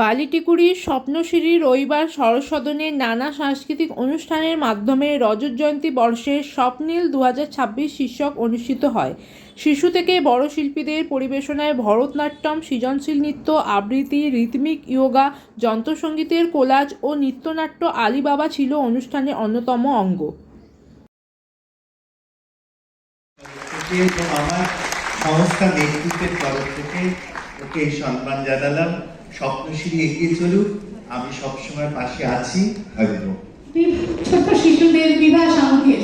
বালিটিকুড়ির স্বপ্নশিরি রবিবার সরসদনে নানা সাংস্কৃতিক অনুষ্ঠানের মাধ্যমে রজত জয়ন্তী বর্ষের স্বপ্নীল দু শীর্ষক অনুষ্ঠিত হয়। শিশু থেকে বড় শিল্পীদের পরিবেশনায় ভরতনাট্যম, সৃজনশীল নৃত্য, আবৃত্তি, রিতমিক ইয়োগা, যন্ত্রসঙ্গীতের কোলাজ ও নৃত্যনাট্য আলিবাবা ছিল অনুষ্ঠানের অন্যতম অঙ্গ। সংস্থা নেতৃত্বের তরফ থেকে ওকে সম্মান জানালাম। স্বপ্নশ্রী এগিয়ে চলুক আমি সবসময় পাশে আছি। থাকব ছোট্ট শিশুদের বিবাহ সামগ্রী।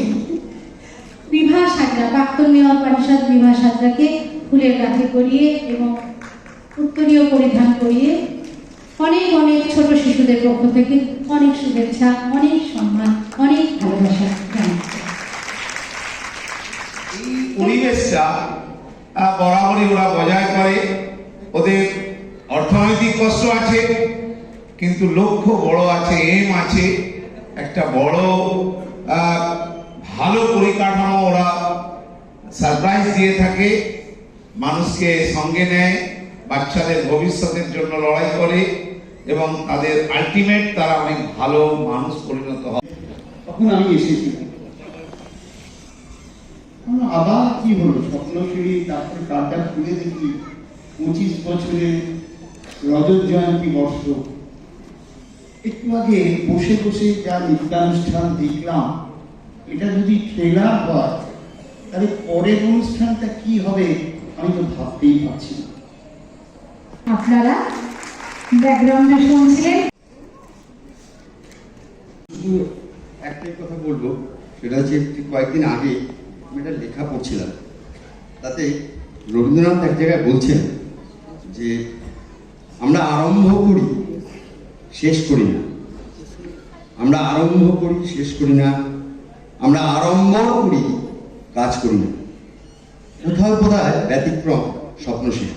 বিবাহ সাজরা প্রাক্তন মেয়র পরিষদ বিবাহ সাজরাকে ফুলের কাছে করিয়ে এবং উত্তরীয় পরিধান করিয়ে অনেক অনেক ছোট শিশুদের পক্ষ থেকে অনেক শুভেচ্ছা অনেক সম্মান অনেক ভালোবাসা এই পরিবেশটা বরাবরই ওরা বজায় করে। ওদের অর্থনৈতিক কষ্ট আছে, কিন্তু লক্ষ্য বড় আছে এম আছে। একটা বড় ভালো পরিকাঠামো ওরা সারপ্রাইজ দিয়ে থাকে, মানুষকে সঙ্গে নেয়, বাচ্চাদের ভবিষ্যতের জন্য লড়াই করে, এবং তাদের আলটিমেট তারা অনেক ভালো মানুষ পরিণত হয়। তখন আমি এসেছি। আবার কি হলো? স্বপ্নশিরি তারপরে কার্ডটা খুলে দেখি, পঁচিশ বছরের রজত জয়ন্তী বর্ষ। একটু আগে বসে বসে যা নৃত্যানুষ্ঠান দেখলাম এটা যদি ট্রেলার হয় তাহলে পরের অনুষ্ঠানটা কি হবে আমি তো ভাবতেই পারছি না। আপনারা ব্যাকগ্রাউন্ডে শুনছিলেন? শুধু একটাই কথা বলব সেটা হচ্ছে কয়েকদিন আগে আমি একটা লেখা পড়ছিলাম তাতে রবীন্দ্রনাথ এক জায়গায় বলছেন যে আমরা আরম্ভ করি, শেষ করি না। আমরা আরম্ভ করি, শেষ করি না। আমরা আরম্ভ করি, কাজ করি না। কোথাও কোথায় ব্যতিক্রম স্বপ্নশীল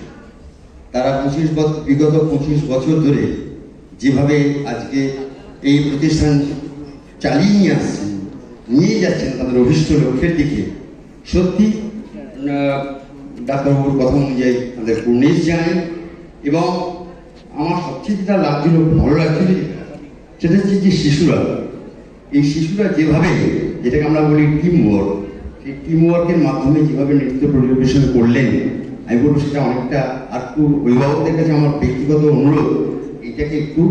তারা পঁচিশ বছর বিগত পঁচিশ বছর ধরে যেভাবে আজকে এই প্রতিষ্ঠান চালিয়ে নিয়ে আসছেন নিয়ে যাচ্ছেন তাদের অভিষ্ট লক্ষ্যের দিকে, সত্যি ডাক্তারবাবুর কথা অনুযায়ী তাদের কুর্নিশ জানেন এবং আমার সবচেয়ে যেটা লাগছিল, ভালো লাগছিল, সেটা হচ্ছে যে শিশুরা। এই শিশুরা যেভাবে, যেটাকে আমরা বলি টিম ওয়ার্ক সেই টিম ওয়ার্কের মাধ্যমে যেভাবে নৃত্য পরিবেশন করলেন, আমি বলব সেটা অনেকটা আর একটু অভিভাবকদের কাছে আমার ব্যক্তিগত অনুরোধ, এটাকে একটু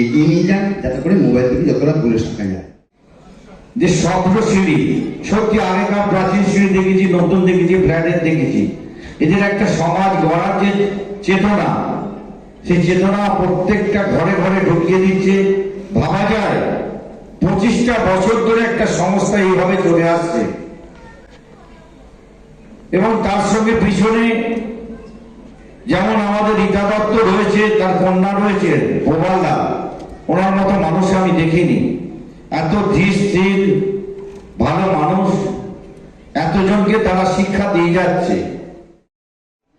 এগিয়ে নিয়ে যান, যাতে করে মোবাইল থেকে যতটা দূরে থাকা যায়। যে স্বপ্ন সিঁড়ি সত্যি আগেকার প্রাচীন সিঁড়ি দেখেছি, নতুন দেখেছি ফ্ল্যাটের দেখেছি। এদের একটা সমাজ গড়ার যে চেতনা সেই চেতনা প্রত্যেকটা ঘরে ঘরে ঢুকিয়ে দিচ্ছে। ভাবা যায়, পঁচিশটা বছর ধরে একটা সংস্থা এইভাবে চলে আসছে। এবং তার সঙ্গে পিছনে যেমন আমাদের রীতা দত্ত রয়েছে, তার কন্যা রয়েছে প্রবালদা ওনার মতো মানুষ আমি দেখিনি। এত ধীর স্থির, ভালো মানুষ, এতজনকে তারা শিক্ষা দিয়ে যাচ্ছে।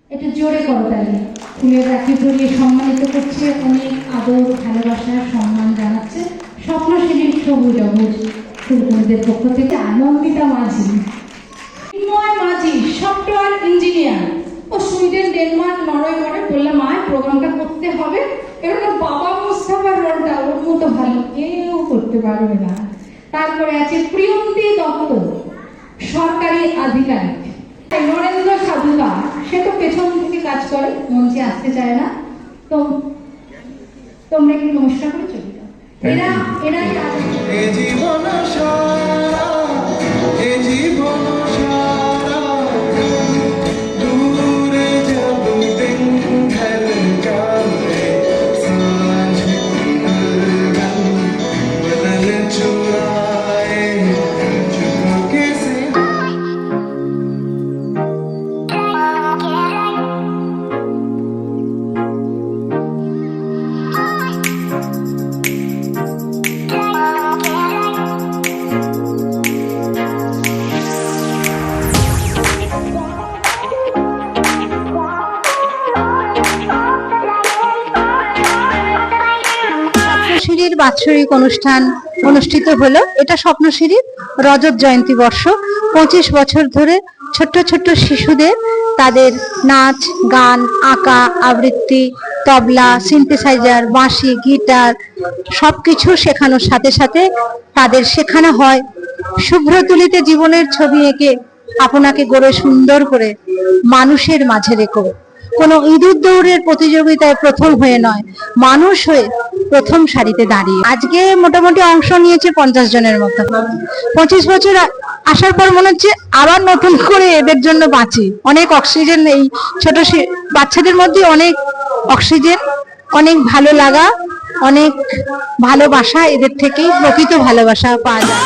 একটু জোরে করতালি ফুলের রাখি পরিয়ে সম্মানিত করছে অনেক আদর ভালোবাসার সম্মান জানাচ্ছে স্বপ্নশীলী সবুজ অবুজ। ফুলকুমদের পক্ষ থেকে আনন্দিতা মাঝি। Majhi, software engineer. ও সুইডেন ডেনমার্ক নরওয়ে মনে বললাম মায় প্রোগ্রামটা করতে হবে। এরকম বাবা মুস্তাফার রোলটা ওর মতো ভালো কেউ করতে পারবে না। তারপরে আছে প্রিয়ন্তী দত্ত, সরকারি আধিকারিক। নরেন্দ্র সাধুকা সে তো পেছন থেকে কাজ করে মঞ্চে আসতে চায় না। তো তোমরা একটু নমস্কার করে চলে যাও? এরা এরাই রাজনীতি এ জীবন সারা এ জীবন সারা। স্বপ্নশিরির বাৎসরিক অনুষ্ঠান অনুষ্ঠিত হলো। এটা স্বপ্নশিরির রজত জয়ন্তী বর্ষ। পঁচিশ বছর ধরে ছোট্ট ছোট্ট শিশুদের তাদের নাচ, গান, আঁকা, আবৃত্তি, তবলা, সিনথেসাইজার, বাঁশি, গিটার সবকিছু শেখানোর সাথে সাথে তাদের শেখানো হয়। শুভ্রতুলিতে জীবনের ছবি এঁকে আপনাকে গড়ে সুন্দর করে মানুষের মাঝে রেখো। কোনো ইঁদুর দৌড়ের প্রতিযোগিতায় প্রথম হয়ে নয়, মানুষ হয়ে প্রথম সারিতে দাঁড়িয়ে। আজকে মোটামুটি অংশ নিয়েছে পঞ্চাশ জনের মতো। পঁচিশ বছর আসার পর মনে হচ্ছে আবার নতুন করে এদের জন্য বাঁচি। অনেক অক্সিজেন এই ছোট বাচ্চাদের মধ্যে অনেক অক্সিজেন, অনেক ভালো লাগা, অনেক ভালোবাসা এদের থেকেই প্রকৃত ভালোবাসা পাওয়া যায়।